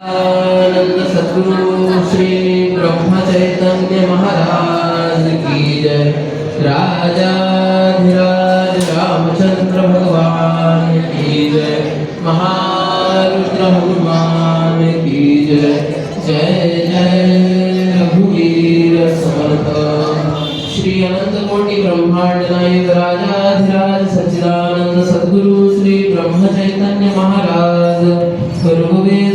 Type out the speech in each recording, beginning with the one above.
सद्गुरु श्री ब्रह्म चैतन्य महाराज की जय। राजाधिराज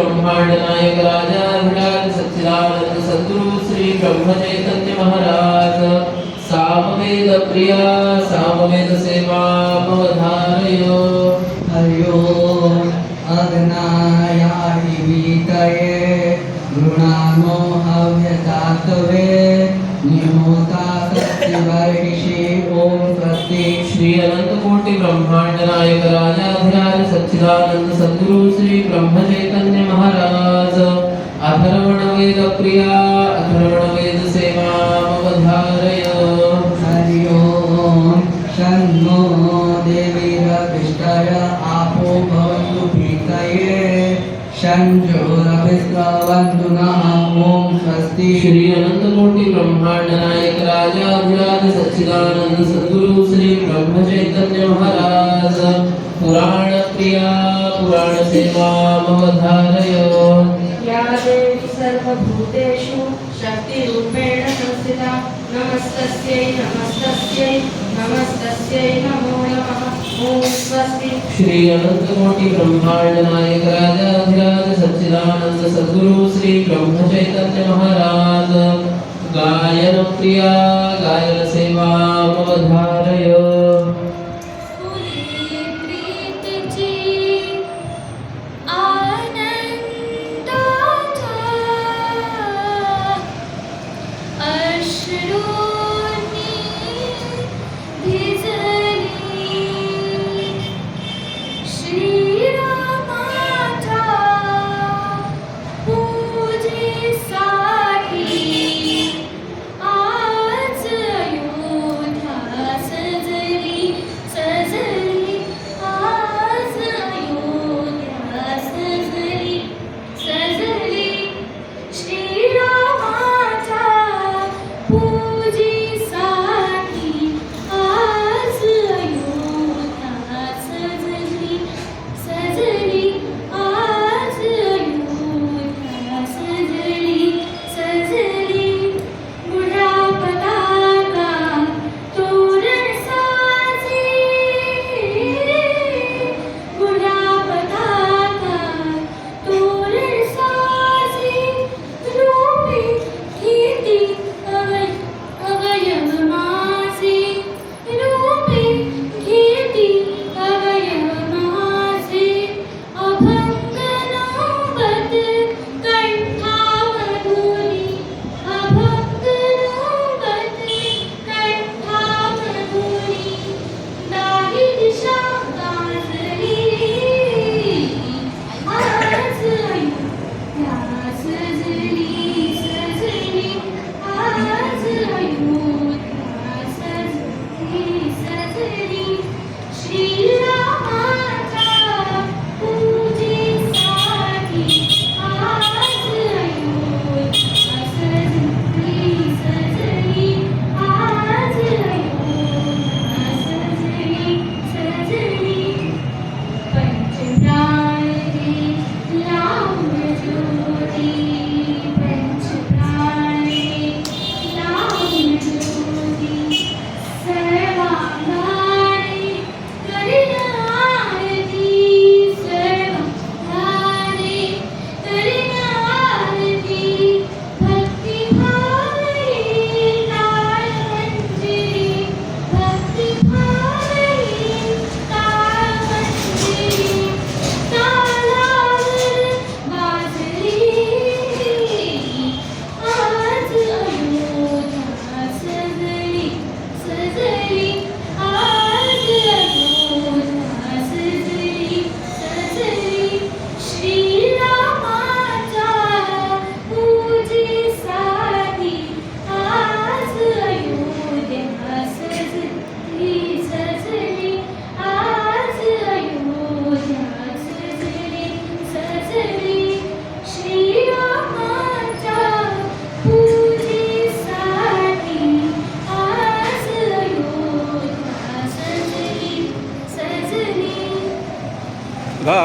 ब्रह्मांड नायक राजा विराज सच्चिदानंद सद्गुरु श्री ब्रह्म चैतन्य महाराज सामवेद प्रिया सामवेद सेवा मवधारय हरियो अग्नायाहि वीतये गृणानो हव्यतातवे निहोता सत्यवर्षि ॐ स्वस्ति श्री अनंत कोटि ब्रह्मांड नायक राजा विराज सच्चिदानंद सद्गुरु श्री ब्रह्म चैतन्य महाराज। अथर्वण वेद प्रिया अथर्वण वेद सेवा मवधारय हरि ओम शन्नो देवीरभिष्टय आपो भवन्तु प्रीतये। शञ्जोरभिस्रवन्तु नः ॐ स्वस्ति। श्री अनंत कोटि ब्रह्मांड नायक राजा अधिराज सच्चिदानंद सद्गुरु श्री ब्रह्म चैतन्य महाराज। प्रिया पुराण सेवा मवधारय या देवी सर्वभूतेषु शक्तिरूपेण संस्थिता। नमस्तस्यै नमस्तस्यै नमस्तस्यै नमो नमः। ॐ स्वस्ति। श्री अनंत कोटि ब्रह्मांड नायक राजा अधिराज सच्चिदानंद सद्गुरु श्री ब्रह्म चैतन्य महाराज। गायन प्रिया गायन सेवा मवधारय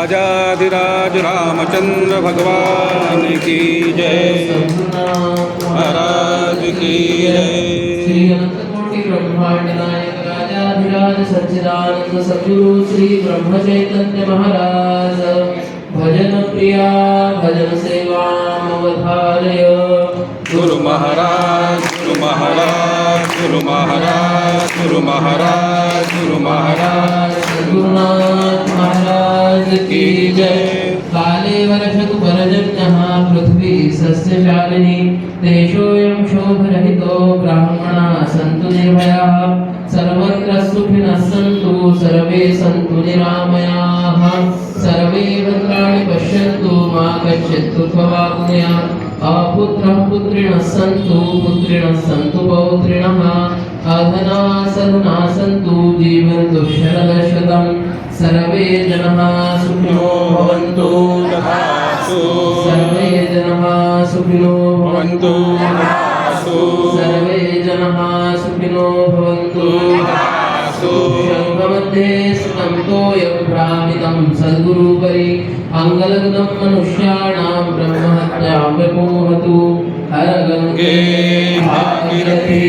राजाधिराज रामचंद्र भगवान की जय। महाराज की जय। राजाधिराज सच्चिदानंद सद्गुरु श्री ब्रह्म चैतन्य महाराज। भजन प्रिया भजन सेवा अवधारय गुरु महाराज गुरु महाराज गुरु महाराज गुरु महाराज गुरु महाराज। महाराज की जय। काले वर्षतु परजन्यः पृथ्वी सस्यशालिनी। देशोऽयं शोभरहितो ब्राह्मणा सन्तु निर्भयाः। सर्वत्र सुखिनः सन्तु सर्वे सन्तु निरामयाः। सर्वे भद्राणि पश्यन्तु मा कश्चित् दुःखवाप्नुयात् अपुत्रः पुत्रिणः सन्तु पुत्रिणः सन्तु पौत्रिणः। अधना सधना सन्तु जीवन्तु शरदशतम्। सर्वे जनाः सुखिनो भवन्तु तथास्तु सर्वे जनाः सुखिनो भवन्तु भवन्तु सर्वे जनाः सुखिनो भवन्तु तथास्तु शङ्खमध्ये स्थितं तोयं भ्रामितं सद्गुरुपरि अङ्गलग्नं मनुष्याणां ब्रह्महत्यां विमोहतु हर गंगे गङ्गे भागीरथी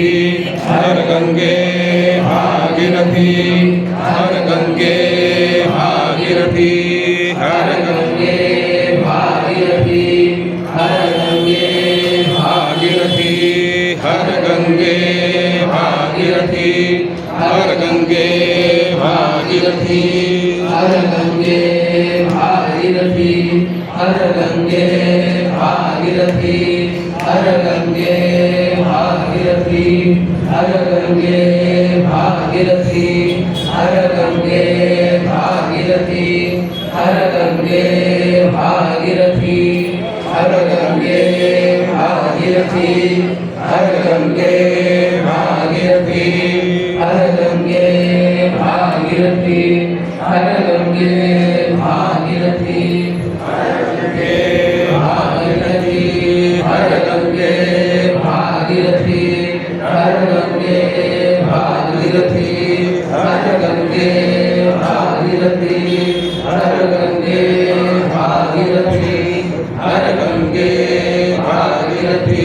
हर गंगे भागीरथी हर गंगे हर गंगे भागीरथी हर गंगे भागीरथी हर गंगे भागीरथी हर गंगे भागीरथी हर गंगे हर गङ्गे भागीरथी हर गङ्गे भागीरथी,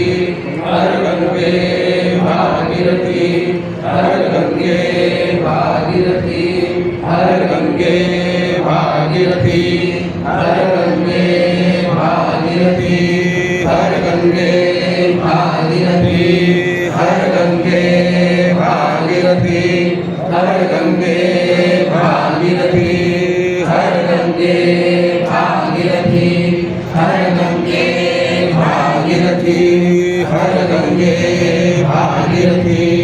हर गङ्गे भागीरथी, हर गङ्गे भागीरथी, हर गङ्गे भागीरथी, हर गङ्गे भागीरथी हर गङ्गे भागीरथी हर गङ्गे भागीरथी हर गङ्गे हर गङ्गे भागीरथी